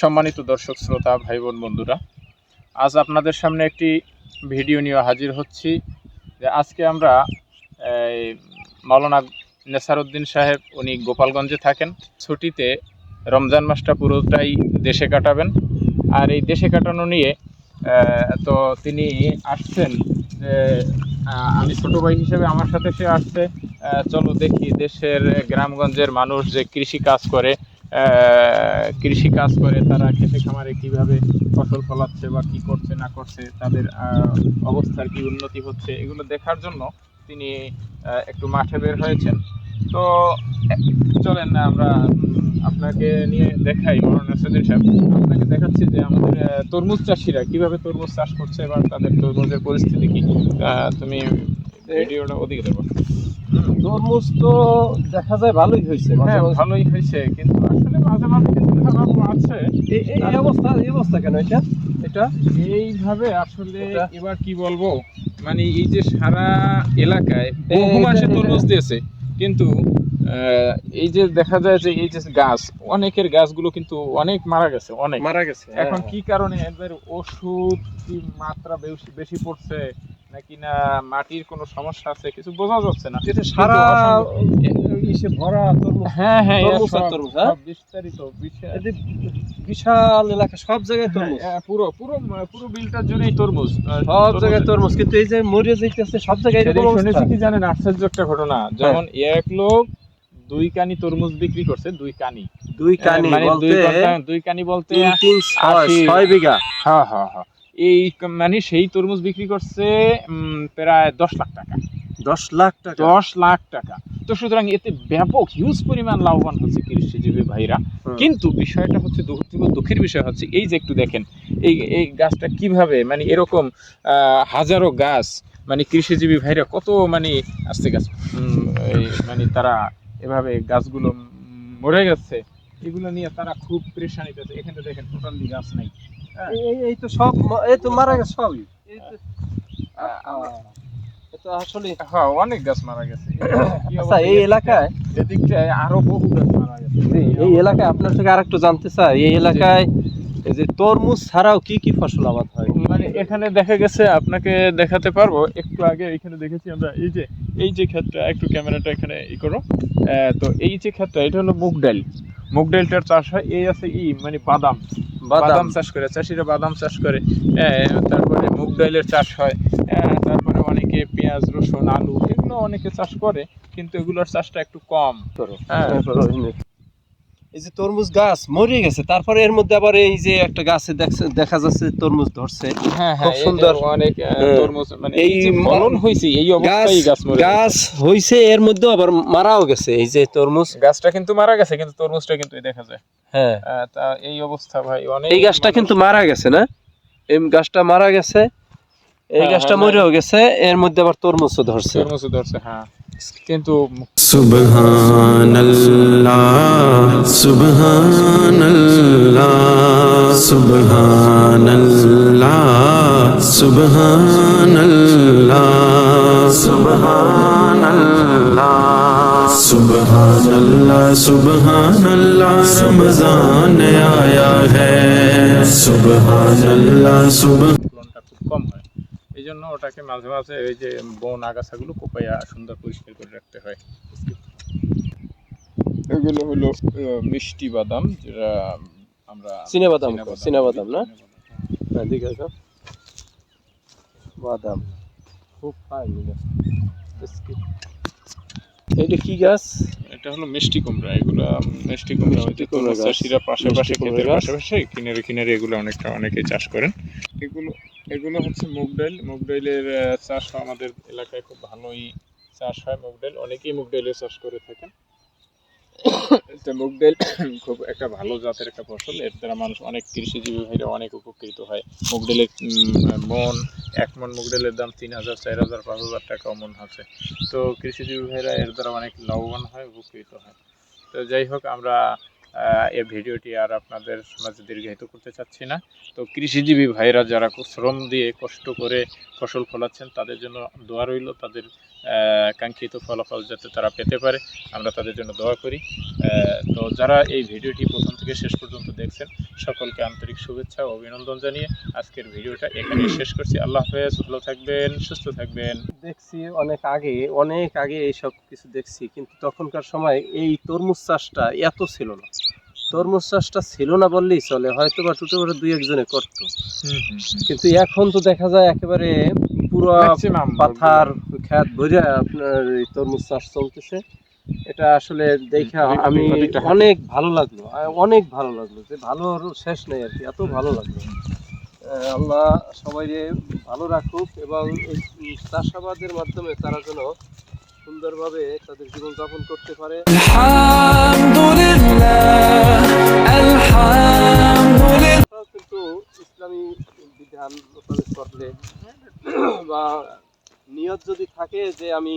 সম্মানিত দর্শক, শ্রোতা ভাই বোন বন্ধুরা, আজ আপনাদের সামনে একটি ভিডিও নিয়ে হাজির হচ্ছি যে আজকে আমরা মাওলানা নেসারউদ্দিন সাহেব উনি গোপালগঞ্জে থাকেন। ছুটিতে রমজান মাসটা পুরোটাই দেশে কাটাবেন। আর এই দেশে কাটানো নিয়ে তো তিনি আসছেন আমি ছোট ভাই হিসেবে আমার সাথে সে আসছে। চলো দেখি দেশের, গ্রামগঞ্জের মানুষ যে কৃষি কাজ করে কৃষি কাজ করে তারা খেতে খামারে কীভাবে ফসল ফলাচ্ছে বা কি করছে না করছে তাদের অবস্থার কি উন্নতি হচ্ছে এগুলো দেখার জন্য তিনি একটু মাঠে বের হয়েছেন। তো চলেন না আমরা আপনাকে নিয়ে দেখাই সদিন সাহেব আপনাকে দেখাচ্ছি যে আমাদের তরমুজ চাষিরা কীভাবে তরমুজ চাষ করছে বা তাদের তরমুজের পরিস্থিতি কি তুমি ভিডিওটা ওদিকে দেবো তরমুজ তো দেখা যায় ভালোই হয়েছে হ্যাঁ ভালোই হয়েছে কিন্তু আসলে মাঝে মাঝে কিছু খারাপও আছে। এই- অবস্থা এই অবস্থা কেন এটা? এটা এইভাবে আসলে এবার কি বলব? মানে এই যে সারা এলাকায় এই- বহু মাসে তরমুজ দিয়েছে কিন্তু এই যে দেখা যায় যে এই যে গাছ অনেকের গাছগুলো কিন্তু অনেক মারা গেছে অনেক। মারা গেছে এখন হ্যাঁ। কি কারণে এদের ওষুধ কি মাত্রা বেশি বেশি পড়ছে? নাকি না মাটির কোনো সমস্যা আছে? কিছু বোঝা যাচ্ছে না। এটা সারা ইসে ভরা তরমুজ। হ্যাঁ হ্যাঁ তরমুজ তরমুজ, হ্যাঁ? বিস্তারিত বিশাল। এলাকা সব জায়গায় তরমুজ। হ্যাঁ, পুরো পুরো পুরো বিলটার জন্যই তরমুজ সব জায়গায় তরমুজ কিন্তু এই যে মরিয়া যাইতেছে সব জায়গায় এরকম শুনেছি কি জানেন আশ্চর্য একটা ঘটনা। যেমন এক লোক দুই কানি তরমুজ বিক্রি করছে দুই কানি। দুই কানি মানে দুই বলতে দুই কানি বলতে তিন তিন ছয় বিঘা। হ্যাঁ হ্যাঁ হ্যাঁ। এই মানে সেই তরমুজ বিক্রি করছে প্রায় দশ লাখ টাকা। দশ লাখ টাকা? দশ লাখ টাকা। তো সুতরাং এতে ব্যাপক হিউজ পরিমাণ লাভবান হচ্ছে কৃষিজীবী ভাইরা। কিন্তু বিষয়টা হচ্ছে দুঃখের বিষয় হচ্ছে এই যে একটু দেখেন এই এই গাছটা কীভাবে মানে এরকম আহ, হাজারো গাছ মানে কৃষিজীবী ভাইরা কত মানে আস্তে গাছ মানে তারা এভাবে গাছগুলো মরে গেছে। এগুলো নিয়ে তারা খুব পরেশানিতে আছে এখানে দেখেন টোটালি গাছ নাই। হ্যাঁ। এই- তো সব এই তো মারা গেছে সবই। তো আসলে হ্যাঁ অনেক গাছ মারা গেছে। আচ্ছা এই এলাকায় এদিকটায় আরও বহু গাছ মারা গেছে। এই- এই এলাকায় আপনার থেকে আরেকটু জানতে চাই। এই এলাকায় এই যে তরমুজ ছাড়াও কি কি ফসল আবাদ হয়? মানে এখানে দেখা গেছে আপনাকে দেখাতে পারব। একটু আগে এখানে দেখেছি আমরা এই যে এই যে ক্ষেতটা একটু ক্যামেরাটা এখানে ই করো। তো এই যে ক্ষেতটা এটা হলো মুগ ডাল। মুগ ডালটার চাষ হয় এই আছে ই মানে বাদাম। বাদাম চাষ করে চাষিরা বাদাম চাষ করে। তারপরে মুগ ডালের চাষ হয়। তারপরে অনেকে পেঁয়াজ রসুন আলু এগুলো অনেকে চাষ করে কিন্তু এগুলোর চাষটা একটু কম। হ্যাঁ। এই যে তরমুজ গাছ মরে গেছে তারপরে এর মধ্যে আবার এই যে একটা গাছে দেখা যাচ্ছে তরমুজ ধরছে। হ্যাঁ খুব হ্যাঁ সুন্দর। অনেক হ্যাঁ। তরমুজ মানে এই ফলন হয়েছে এই অবস্থায় গাছ মরে গাছ। হইছে এর মধ্যে আবার মারাও গেছে এই যে তরমুজ। গাছটা কিন্তু মারা গেছে কিন্তু তরমুজটা কিন্তু দেখা যায়। হ্যাঁ। তা এই অবস্থা ভাই অনেক এই গাছটা কিন্তু মারা গেছে না? এই গাছটা মারা গেছে এই গাছটা মরেও গেছে এর মধ্যে আবার তরমুজও ধরছে। তরমুজ ধরছে হ্যাঁ। কিন্তু سبحان اللہ سبحان اللہ سبحان اللہ سبحان اللہ سبحان اللہ سبحان اللہ، سبحان رمضان آیا ہے، سبحان اللہ، سبحان জন্য ওটাকে মাঝে মাঝে ওই যে বন আগাছাগুলো কোপাইয়া সুন্দর পরিষ্কার করে রাখতে হয়। এগুলো হলো মিষ্টি বাদাম যেটা আমরা চীনা বাদাম, চীনা বাদাম না? বাদাম। হ্যাঁ, দিকে আসো। বাদাম। খুব ফাইন এইটা কি গাছ? এটা হলো মিষ্টি কুমড়া। এগুলো মিষ্টি কুমড়া মিষ্টি হয়তো কুমড়া চাষিরা পাশাপাশি ক্ষেতের পাশাপাশি কিনারে কিনারে এগুলো অনেকটা অনেকেই চাষ করেন। এগুলো এগুলো হচ্ছে মুগ ডাল। মুগ ডালের চাষ আমাদের এলাকায় খুব ভালোই চাষ হয় মুগ ডাল। অনেকেই মুগ ডালের চাষ করে থাকেন। তো মুগ ডাল খুব একটা ভালো জাতের একটা ফসল। এর দ্বারা মানুষ অনেক কৃষিজীবী ভাইরা অনেক উপকৃত হয়। মুগ ডালের মন, এক মন মুগ ডালের দাম তিন হাজার, চার হাজার, পাঁচ হাজার টাকা মন আছে। তো কৃষিজীবী ভাইরা এর দ্বারা অনেক লাভবান হয়, উপকৃত হয়। তো যাই হোক, আমরা এই ভিডিওটি আর আপনাদের মাঝে দীর্ঘায়িত করতে চাচ্ছি না। তো কৃষিজীবী ভাইরা যারা শ্রম দিয়ে কষ্ট করে ফসল ফলাচ্ছেন, তাদের জন্য দোয়া রইল। তাদের কাঙ্ক্ষিত ফলাফল যাতে তারা পেতে পারে, আমরা তাদের জন্য দোয়া করি। তো যারা এই ভিডিওটি প্রথম থেকে শেষ পর্যন্ত দেখছেন, সকলকে আন্তরিক শুভেচ্ছা ও অভিনন্দন জানিয়ে আজকের ভিডিওটা এখানে শেষ করছি। আল্লাহ হাফেজ, ভালো থাকবেন, সুস্থ থাকবেন। দেখছি অনেক আগে অনেক আগে এইসব কিছু দেখছি, কিন্তু তখনকার সময় এই তরমুজ চাষটা এত ছিল না। তরমুজ চাষটা ছিল না বললেই চলে হয়তো বা টুটে করে দুই একজনে করতো। কিন্তু এখন তো দেখা যায় একেবারে পুরো পাথার খ্যাত ভরে আপনার এই তরমুজ চাষ চলতেছে। এটা আসলে দেখা আমি অনেক ভালো লাগল অনেক ভালো লাগল। যে ভালো শেষ নেই আর কি এত ভালো লাগল। আল্লাহ সবাই ভালো রাখুক এবং চাষাবাদের মাধ্যমে তারা যেন সুন্দরভাবে তাদের জীবনযাপন করতে পারে। কিন্তু ইসলামী বিধান করলে বা নিয়ত যদি থাকে যে আমি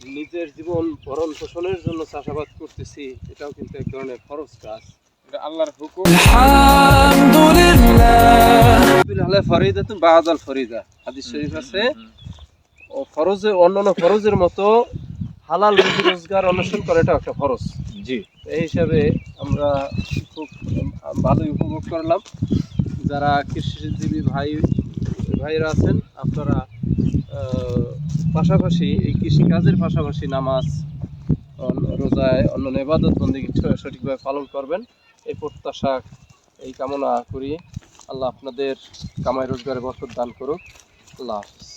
নিজের জীবন ভরণ পোষণের জন্য চাষাবাদ করতেছি এটাও কিন্তু এক ধরনের খরচ কাজ। আল্লাহর হুকুম। ফরিদা তুমি বাহাদ ফরিদা। হাদিস শরীফ আছে ও ফরজে অন্যান্য ফরজের মতো হালাল রুজি রোজগার অন্বেষণ করা এটা একটা ফরজ। জি। এই হিসাবে আমরা খুব ভালোই উপভোগ করলাম। যারা কৃষিজীবী ভাই ভাইরা আছেন আপনারা পাশাপাশি এই কৃষিকাজের পাশাপাশি নামাজ রোজায় অন্য নেবাদত বন্দী সঠিকভাবে পালন করবেন। এই প্রত্যাশা এই কামনা করি। আল্লাহ আপনাদের কামাই রোজগারে বছর দান করুক। আল্লাহ হাফিজ।